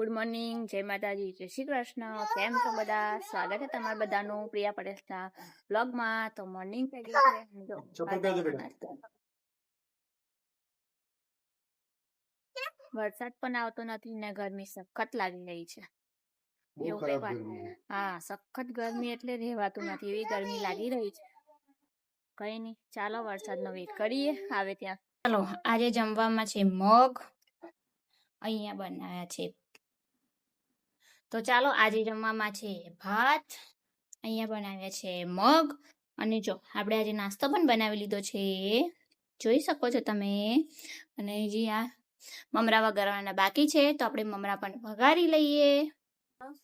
Good morning જય માતાજી જય શ્રી કૃષ્ણ. કેમ છો બધા? સ્વાગત છે તમારા બધાનું પ્રિયા પટેલના બ્લોગમાં. તો મોર્નિંગ. વરસાદ પણ આવતો નથી ને ગરમી સખત લાગી રહી છે. એવું. હા સખત ગરમી એટલે રહેવાતું નથી. એવી ગરમી લાગી રહી છે. કઈ નહીં ચાલો વરસાદનો વેટ કરીએ આવે ત્યાં. ચાલો આજે જમવામાં છે મગ. અહીંયા બનાવ્યા છે તો ચાલો આજે જમવામાં છે ભાત, અહીંયા બનાવ્યા છે મગ અને જો, આપણે આજે નાસ્તો પણ બનાવી લીધો છે. જોઈ શકો છો તમે? અને જે આ મમરા વઘારવાના બાકી છે, તો આપણે મમરા પણ વઘારી લઈએ.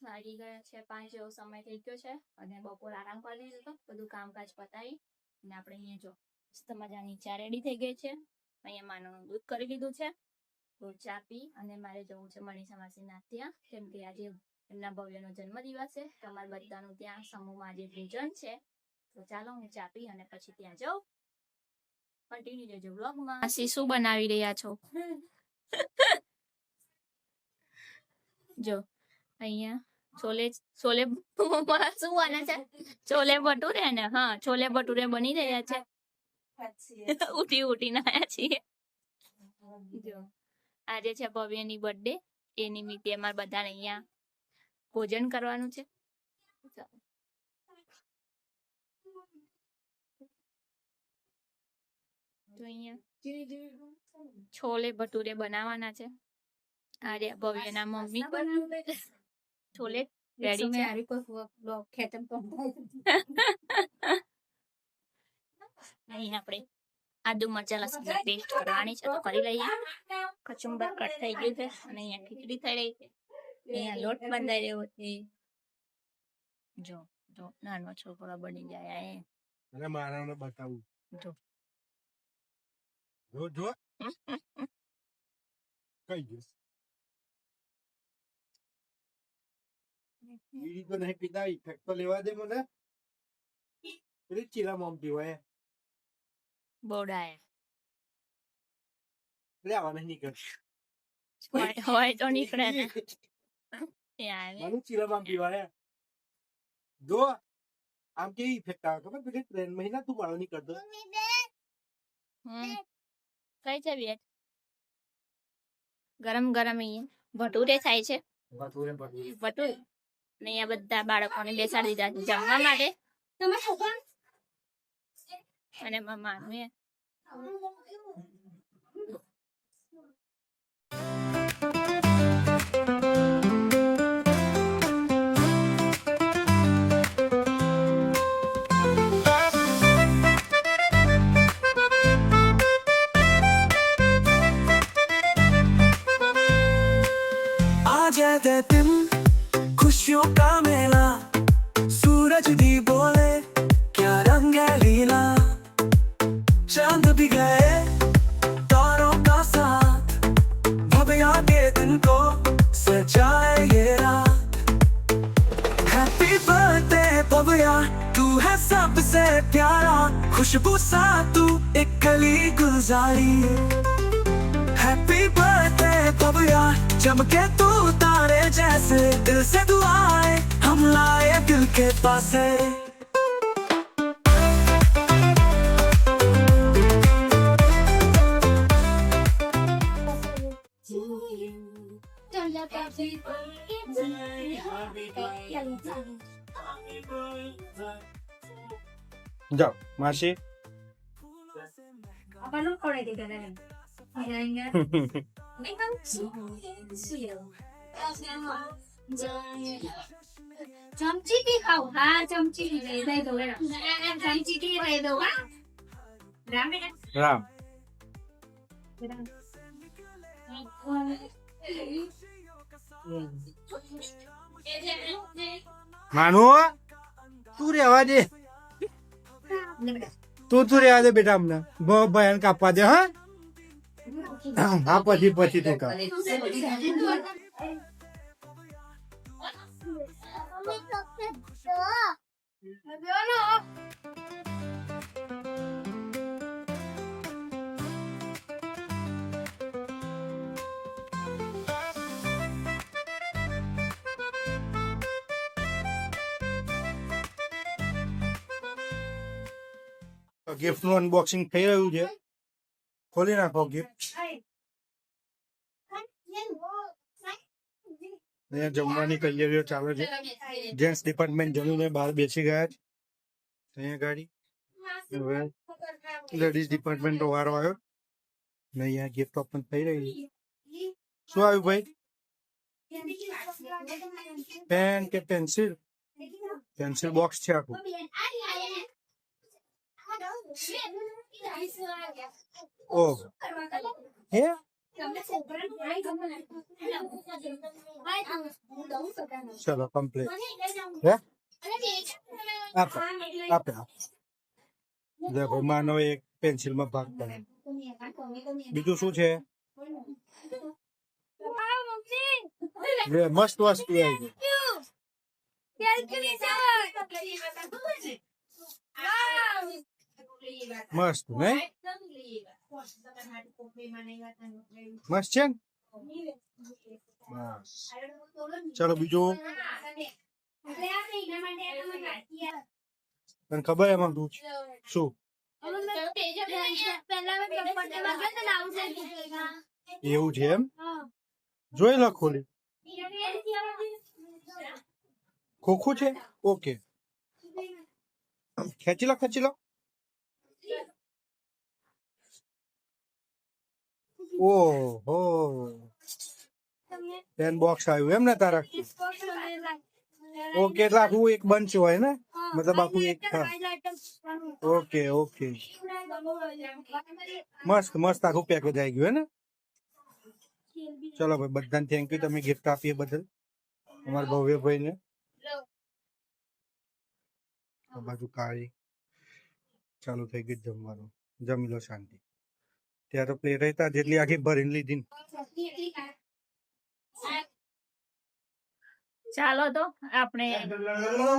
વાગી ગયા છે પાંચ જેવો સમય થઈ ગયો છે. અને બપોર આરામ કરી લીધો હતો બધું કામકાજ પતાવી અને આપણે અહીંયા જો, મસ્ત મજાની ચા રેડી થઈ ગઈ છે. અહીંયા માનું દૂધ કરી લીધું છે. તો ચા પી અને મારે જવું છે મનીષા માસીના ત્યાં, કેમ કે આજે એમના ભવ્યનો જન્મદિવસ છે. તમારા બધાનું ત્યાં સમૂહમાં આજે ભોજન છે. તો ચાલો હું ચા પી અને પછી ત્યાં જાઉં. કન્ટિન્યુ જજો વ્લોગમાં આશી શું બનાવી રહ્યા છો. જો, અહીંયા છોલે છોલે શું બને છે? છોલે ભટુરે ને, હા, છોલે ભટુરે બની રહ્યા છે. ઉઠી, ઉઠીને આવ્યા છીએ. જો, આજે છે ભવ્યની બર્થડે એ નિમિત્તે અમારે બધાને અહીંયા ભોજન કરવાનું છે? તો અહીંયા છોલે ભટુરે બનાવવાના છે. આજે ભવ્યના મમ્મી છોલે રેડી છે. અહીં આપણે આદુ મરચા લસણ પેસ્ટ કરવાની છે. તો કરી લઈએ. કચુંબર કટ થઈ ગયું છે અને અહીંયા ખીચડી થઈ રહી છે. અહીંયા લોટ બંધાઈ રહ્યો છે. જો જો નાનો છોકરો બની જાય એ. અને મારાને બતાવું. જો. જો જો. કઈ ગયું? બીડી તો નહીં પીતા ઇફેક્ટ તો લેવા દે મને. પેલી ચીલા મોમ પીવાય બોડાય. લેવા નહીં નીકળ હોય હોય તો નીકળે ને એ આવે મને ચીલા મોમ પીવાય જો આમ કેવી ઇફેક્ટ આવે ખબર પેલી ટ્રેનમાં તું વાળો નીકળતો હમ કઈ છે બેટ ગરમ ગરમ ભટુરે થાય છે ભટુરે ને અહીંયા બધા બાળકોને બેસાડી દીધા છે જમવા માટે અને મમ્માનું એ आज है ते दिन खुशियों का मेला सूरज भी बोले क्या रंग है लीला चांद भी गए तारों का साथ भव्या के दिन को सजाए ये रात हैप्पी बर्थडे भव्या तू है सबसे प्यारा खुशबू सा तू एक कली गुलजारी हैप्पी बर्थडे भव्या चमके तू तारे जैसे दिल से दुआएं हम लाए दिल के पास જાઓ ચમચી થી ખાવ હા ચમચીથી લઈ દઈ દો ચમચીથી લઈ દો હા રામે રામ માનુ તું રેવા દે તું તું રેવા દે બેટા અમને ભયાન કાપવા દે હા હા પછી પછી તું કર ગિફ્ટનું અનબોક્સિંગ થઈ રહ્યું છે. ખોલી નાખો ગિફ્ટ અહીંયા જમવાની તૈયારીઓ ચાલે છે. જેન્ટ્સ ડિપાર્ટમેન્ટ જમીને બહાર બેસી ગયા છે. અહીંયા ગાડી. લેડીઝ ડિપાર્ટમેન્ટ વારો આવ્યો. ને અહીંયા ગિફ્ટ ઓપન થઈ રહી શું આવ્યું ભાઈ? પેન કે પેન્સિલ પેન્સિલ બોક્સ છે આખું. ઓહ. હે? ચલો કમ્પ્લીટ હે આપે આપે આપે દેખો માનો એક પેન્સિલમાં ભાગ પડે બીજું શું છે મસ્ત વસ્તુ આવી ગઈ મસ્ત નહીં મસ્ત છે ચાલો, બીજું. તને ખબર એમાં તું શું? એવું છે એમ? જોઈ લો ખોલી. ખોખું છે? ઓકે. ખેંચી લો ખેંચી લો. ઓહો. પેન બોક્સ આવ્યું એમ ને તારા ઓકે એટલે આખું એક બંચ હોય ને? મતલબ આખું એક ઓકે ઓકે. મસ્ત મસ્ત આખું પેક આવી ગયું હે ને? ચલો ભાઈ બધાને થેન્ક યુ તમે ગિફ્ટ આપીએ બદલ. અમારા ભવ્ય ને બાજુ કાળી. ચાલુ થઈ ગયું જમવાનું. જમી લો શાંતિ. ત્યાં તો પ્લેટ હતા જેટલી આખી ભરીને લીધી ચાલો તો, આપણે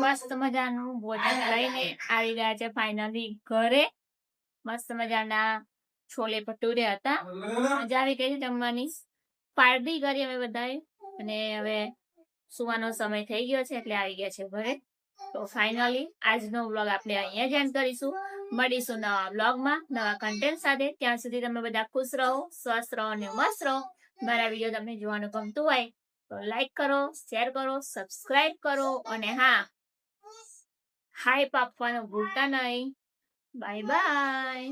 મસ્ત મજાનું ભોજન લઈને આવી ગયા છે ફાઇનલી ઘરે. મસ્ત મજાના છોલે ભટુરે હતા. મજા આવી ગઈ જમવાની. પાર્ટી કરી અમે બધાએ. અને હવે સુવાનો સમય થઈ ગયો છે એટલે આવી ગયા છે ઘરે. તો ફાઇનલી આજનો વ્લોગ આપણે અહીંયા જ એન્ડ કરીશું. મળીશું નવા વ્લોગમાં નવા કન્ટેન્ટ સાથે. ત્યાં સુધી તમે બધા ખુશ રહો, સ્વસ્થ રહો અને મસ્ત રહો. મારા વીડિયો તમને જોવાનું ગમતું હોય તો લાઈક કરો શેર કરો સબસ્ક્રાઇબ કરો અને હા હાઈપ આપવાનું ભૂલતા નહીં. Bye bye